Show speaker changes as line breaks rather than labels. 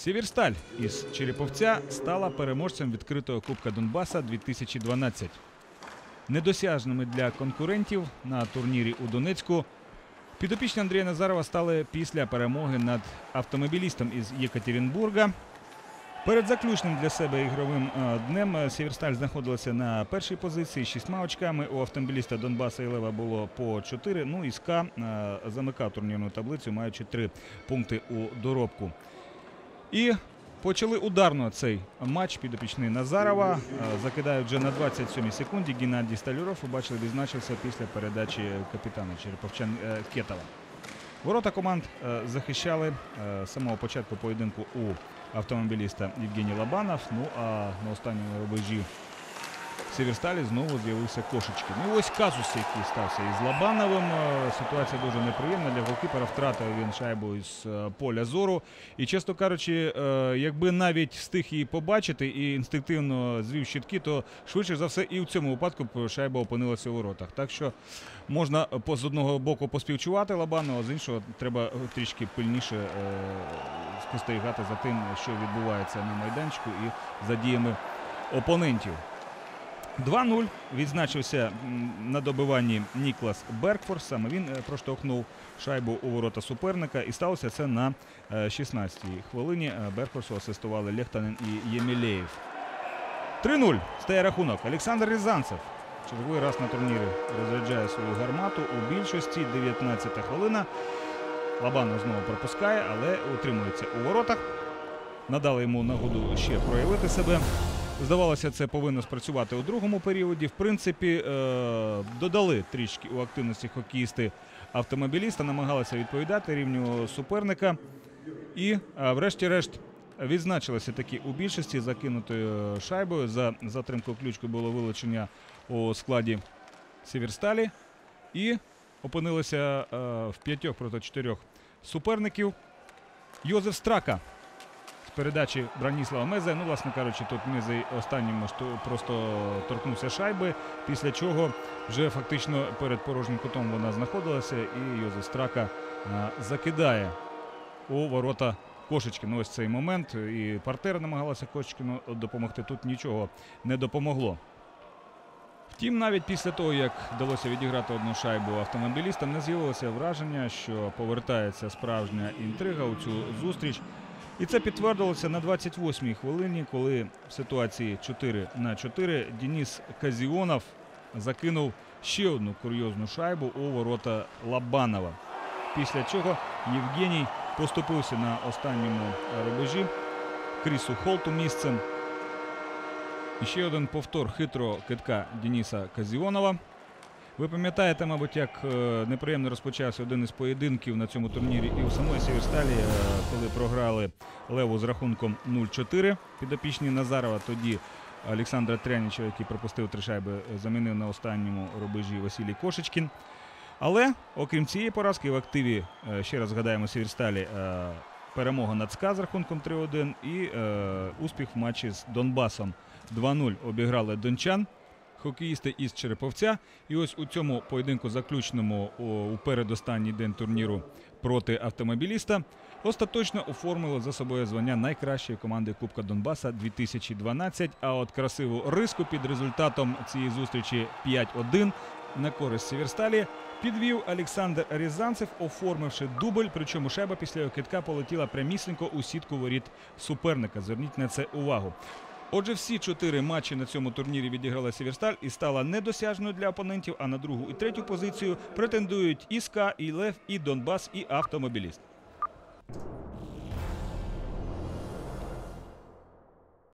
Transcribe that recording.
Сєвєрсталь із Череповця стала переможцем відкритого Кубка Донбаса 2012. Недосяжними для конкурентів на турнірі у Донецьку підопічні Андрія Назарова стали після перемоги над автомобілістом із Єкатеринбурга. Перед заключним для себе ігровим е, днем е, Сєвєрсталь знаходилася на першій позиції з шістьма очками. У автомобіліста Донбаса і Лева було по чотири. Ну і СКА е, замикав турнірну таблицю, маючи три пункти у доробку. І почали ударно цей матч підопічний Назарова. Е, Закидають вже на 27-й секунді. Геннадій Сталюров, побачили, бачили, відзначився після передачі капітана Череповчан е, Кетова. Ворота команд е, захищали з самого початку поєдинку у автомобіліста Євгеній Лабанов. Ну а на останньому рубежі Сєвєрсталі знову з'явився кошечки. Ну ось казус, який стався із Лабановим. Е, Ситуація дуже неприємна для голкіпера. Втратив він шайбу із е, поля зору. І, чесно кажучи, е, якби навіть встиг її побачити і інстинктивно звів щитки, то швидше за все і в цьому випадку шайба опинилася у воротах. Так що можна з одного боку поспівчувати Лабану, а з іншого треба трішки пильніше спостерігати за тим, що відбувається на майданчику і за діями опонентів. 2-0 відзначився на добиванні Ніклас Беркфорс. Саме він е, проштовхнув шайбу у ворота суперника. І сталося це на е, 16-й хвилині. Е, Беркфорсу асистували Лехтанен і Ємілєєв. 3-0 стає рахунок. Олександр Рязанцев черговий раз на турнірі розряджає свою гармату. У більшості 19-та хвилина. Лабанов знову пропускає, але утримується у воротах. Надали йому нагоду ще проявити себе. Здавалося, це повинно спрацювати у другому періоді. В принципі, е, додали трішки у активності хокеїсти автомобіліста, намагалися відповідати рівню суперника. І, врешті-решт, відзначилися таки у більшості закинутою шайбою. За затримку ключки було вилучення у складі Сіверсталі. І опинилися е, в п'ятьох проти чотирьох суперників. Йозеф Страка передачі Браніслава Мезе. Ну, власне кажучи, тут Мезей останнім просто торкнувся шайби, після чого вже фактично перед порожнім кутом вона знаходилася, і Йозеф Страка закидає у ворота Кошечки. Ну, ось цей момент. І партер намагалася Кошечкину допомогти. Тут нічого не допомогло. Втім, навіть після того, як вдалося відіграти одну шайбу автомобілістам, не з'явилося враження, що повертається справжня інтрига у цю зустріч. І це підтвердилося на 28-й хвилині, коли в ситуації 4 на 4 Денис Казіонов закинув ще одну курйозну шайбу у ворота Лабанова. Після чого Євгеній поступився на останньому рубежі Крісу Холту місцем. І ще один повтор хитрого китка Дениса Казіонова. Ви пам'ятаєте, мабуть, як е, неприємно розпочався один із поєдинків на цьому турнірі і у самої Сєвєрсталі, е, коли програли Леву з рахунком 0-4 підопічні Назарова. Тоді Олександра Тряніча, який пропустив три шайби, е, замінив на останньому рубежі Василій Кошечкін. Але окрім цієї поразки в активі, ще раз згадаємо, Сєвєрсталі перемога над СКА з рахунком 3-1 і успіх в матчі з Донбасом 2-0 обіграли дончан. Хокеїсти із Череповця. І ось у цьому поєдинку заключному у, передостанній день турніру проти автомобіліста остаточно оформили за собою звання найкращої команди Кубка Донбаса 2012. А от красиву риску під результатом цієї зустрічі 5-1 на користь Сєвєрсталі підвів Олександр Рязанцев, оформивши дубль. Причому шайба після його китка полетіла прямісінько у сітку воріт суперника. Зверніть на це увагу. Отже, всі чотири матчі на цьому турнірі відіграла Сєвєрсталь і стала недосяжною для опонентів. А на другу і третю позицію претендують і СКА, і Лев, і Донбас, і автомобіліст.